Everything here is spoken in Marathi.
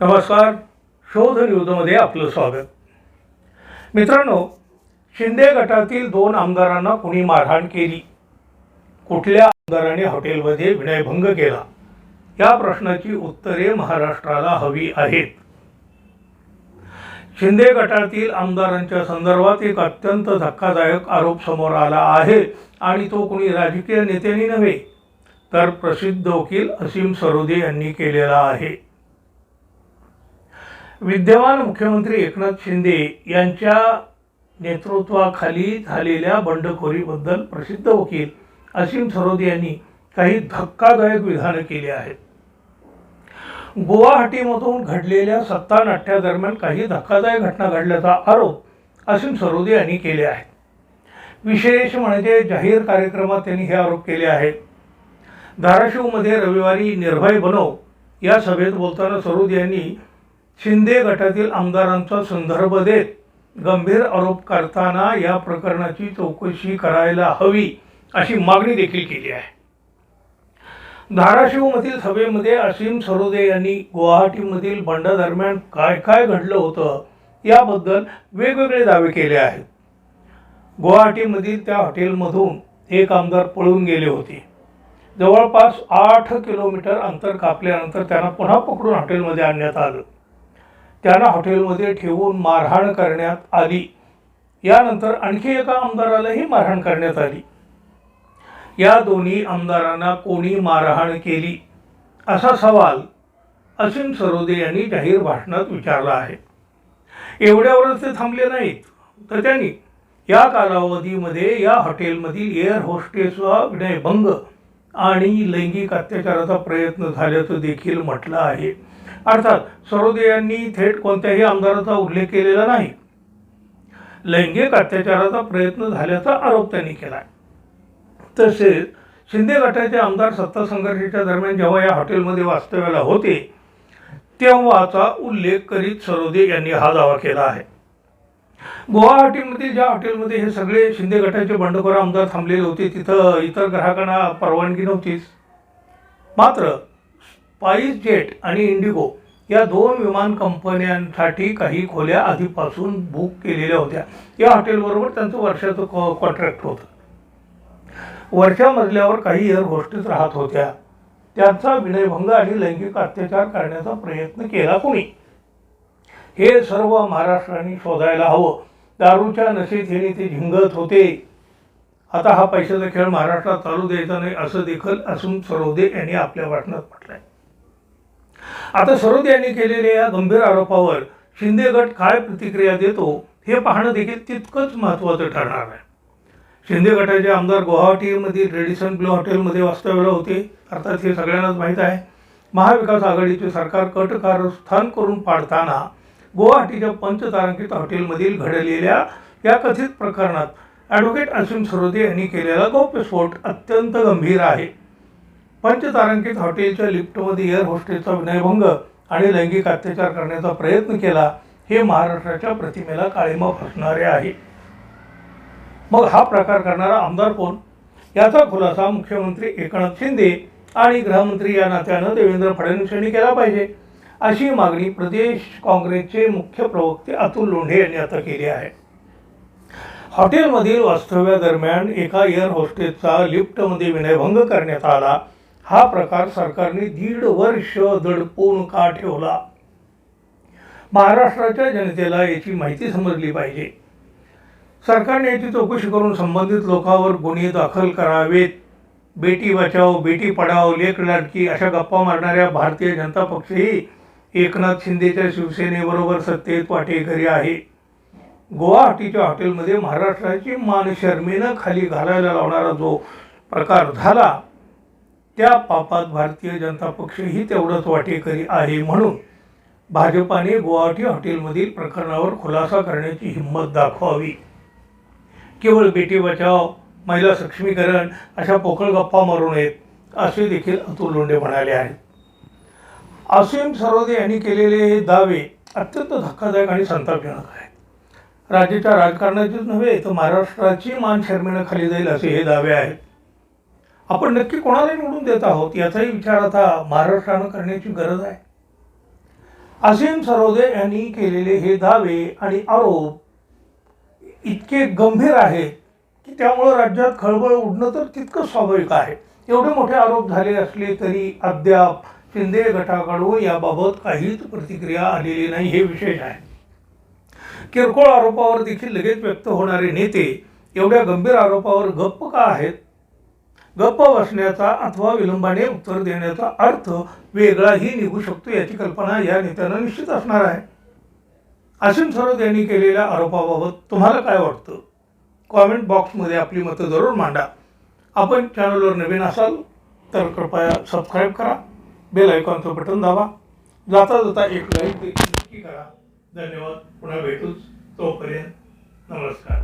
नमस्कार. शोध न्यूजमध्ये आपलं स्वागत. मित्रांनो शिंदे गटातील दोन आमदारांना कुणी मारहाण केली? कुठल्या आमदाराने हॉटेलमध्ये विनयभंग केला? या प्रश्नाची उत्तरे महाराष्ट्राला हवी आहेत. शिंदे गटातील आमदारांच्या संदर्भात एक अत्यंत धक्कादायक आरोप समोर आला आहे आणि तो कुणी राजकीय नेत्यांनी नव्हे तर प्रसिद्ध वकील असीम सरोदे यांनी केलेला आहे. विद्यमान मुख्यमंत्री एकनाथ शिंदे यांच्या नेतृत्वाखाली झालेल्या बंडखोरीबद्दल प्रसिद्ध वकील असीम सरोदे यांनी काही धक्कादायक विधानं केली आहेत. गुवाहाटीमधून घडलेल्या सत्ता नाट्यादरम्यान काही धक्कादायक घटना घडल्याचा आरोप असीम सरोदे यांनी केले आहेत. विशेष म्हणजे जाहीर कार्यक्रमात त्यांनी हे आरोप केले आहेत. धाराशिवमध्ये रविवारी निर्भय बनव या सभेत बोलताना सरोद यांनी शिंदे गटातील आमदारांचा संदर्भ देत गंभीर आरोप करताना या प्रकरणाची चौकशी करायला हवी अशी मागणी देखील केली आहे. धाराशिवमधील सभेमध्ये असीम सरोदे यांनी गुवाहाटीमधील बंडादरम्यान काय काय घडलं होतं याबद्दल वेगवेगळे दावे केले आहेत. गुवाहाटीमधील त्या हॉटेलमधून एक आमदार पळून गेले होते. जवळपास आठ किलोमीटर अंतर कापल्यानंतर त्यांना पुन्हा पकडून हॉटेलमध्ये आणण्यात आलं. त्यांना हॉटेलमध्ये ठेवून मारहाण करण्यात आली. यानंतर आणखी एका आमदारालाही मारहाण करण्यात आली. या दोन्ही आमदारांना कोणी मारहाण केली? असा सवाल असीम सरोदे यांनी जाहीर भाषणात विचारला आहे. एवढ्यावरच ते थांबले नाहीत. तर त्यांनी या कालावधीमध्ये या हॉटेलमधील एअर होस्टेसचा विनयभंग आणि लैंगिक अत्याचाराचा प्रयत्न झाल्याचं देखील म्हटलं आहे. अर्थात सरोदे यांनी थेट कोणत्याही आमदाराचा उल्लेख केलेला नाही. लैंगिक अत्याचाराचा प्रयत्न झाल्याचा आरोप त्यांनी केला तसेच शिंदे गटाचे आमदार सत्ता संघर्षाच्या दरम्यान जेव्हा या हॉटेलमध्ये वास्तव्याला होते तेव्हाचा उल्लेख करीत सरोदे यांनी हा दावा केला आहे. गुवाहाटीमधील ज्या हॉटेलमध्ये हे सगळे शिंदे गटाचे बंडखोर आमदार थांबलेले होते तिथं इतर ग्राहकांना परवानगी नव्हतीच. मात्र स्पाईस जेट आणि इंडिगो या दोन विमान कंपन्यांसाठी काही खोल्या आधीपासून बुक केलेल्या होत्या. या हॉटेलबरोबर त्यांचं वर्षाचं कॉ कॉन्ट्रॅक्ट होतं. वरच्या मजल्यावर काही एअर होस्टेस राहत होत्या. त्यांचा विनयभंग आणि लैंगिक अत्याचार करण्याचा प्रयत्न केला कोणी? हे सर्व महाराष्ट्राने शोधायला हवं. दारूच्या नशेत येणे ते झिंगत होते. आता हा पैशाचा खेळ महाराष्ट्रात चालू द्यायचा नाही असं देखील असून सरोदे यांनी आपल्या भाषणात आहे आता सरोदे यांनी केलेल्या या गंभीर आरोपावर शिंदे गट काय प्रतिक्रिया देतो हे पाहणं देखील तितकंच महत्त्वाचं ठरणार आहे. शिंदे गटाचे आमदार गुवाहाटीमधील रेडिसन ब्लू हॉटेलमध्ये वास्तव्याला होते. अर्थात हे सगळ्यांनाच माहीत आहे. महाविकास आघाडीचे सरकार कट कारस्थान करून पाडताना गुवाहाटीच्या पंचतारांकित हॉटेलमधील घडलेल्या या कथित प्रकरणात ॲडव्होकेट असीम सरोदे यांनी केलेला गौप्यस्फोट अत्यंत गंभीर आहे. पंचतारांकित हॉटेलच्या लिफ्टमध्ये एअर होस्टेलचा विनयभंग आणि लैंगिक अत्याचार करण्याचा प्रयत्न केला हे महाराष्ट्राच्या प्रतिमेला काळीमा फसणारे आहे. मग हा प्रकार करणारा आमदार कोण? याचा खुलासा मुख्यमंत्री एकनाथ शिंदे आणि गृहमंत्री या नात्यानं देवेंद्र फडणवीस यांनी केला पाहिजे अशी मागणी प्रदेश काँग्रेसचे मुख्य प्रवक्ते अतुल लोंढे यांनी आता केली आहे. हॉटेलमधील वास्तव्यादरम्यान एका एअर होस्टेसचा लिफ्टमध्ये विनयभंग करण्यात आला हा प्रकार सरकारने दीड वर्ष दडपून का ठेवला? महाराष्ट्राच्या जनतेला याची माहिती समजली पाहिजे. सरकारने याची चौकशी करून संबंधित लोकांवर गुन्हे दाखल करावेत. बेटी बचाव बेटी पढाव लेख लाटकी अशा गप्पा मारणाऱ्या भारतीय जनता पक्षही एकनाथ शिंदेच्या शिवसेनेबरोबर सत्तेत वाटेकरी आहे. गुवाहाटीच्या हॉटेलमध्ये महाराष्ट्राची मान शर्मेनं खाली घालायला लावणारा जो प्रकार झाला त्या पापात भारतीय जनता पक्षही तेवढंच वाटेकरी आहे म्हणून भाजपाने गुवाहाटी हॉटेलमधील प्रकरणावर खुलासा करण्याची हिंमत दाखवावी. केवळ बेटी बचाव महिला सक्षमीकरण अशा पोकळ गप्पा मारू नयेत असे देखील अतुल लोंढे म्हणाले आहेत. असीम सरोदे यांनी केलेले हे दावे अत्यंत धक्कादायक आणि संतापजनक आहेत. राज्याच्या राजकारणाचीच नव्हे तर महाराष्ट्राची मान शर्मेनं खाली जाईल असे हे दावे आहेत. आपण नक्की कोणाला निवडून देत आहोत याचाही विचार आता महाराष्ट्रानं करण्याची गरज आहे. असीम सरोदे यांनी केलेले हे दावे आणि आरोप इतके गंभीर आहेत की त्यामुळं राज्यात खळबळ उडणं तर तितकं स्वाभाविक आहे. एवढे मोठे आरोप झाले असले तरी अद्याप शिंदे गटाकडून याबाबत काहीच प्रतिक्रिया आलेली नाही हे विशेष आहे. किरकोळ आरोपावर देखील लगेच व्यक्त होणारे नेते एवढ्या गंभीर आरोपावर गप्प का आहेत? गप्प बसण्याचा अथवा विलंबाने उत्तर देण्याचा अर्थ वेगळाही निघू शकतो याची कल्पना या नेत्यांना निश्चित असणार आहे. आशिम सरोद यांनी केलेल्या आरोपाबाबत तुम्हाला काय वाटतं? कॉमेंट बॉक्समध्ये आपली मतं जरूर मांडा. आपण चॅनलवर नवीन असाल तर कृपया सबस्क्राईब करा. बेल आयकॉनचं बटन दाबा. जाता जाता एक लाईक देखील नक्की करा. धन्यवाद. पुन्हा भेटूच. तोपर्यंत नमस्कार.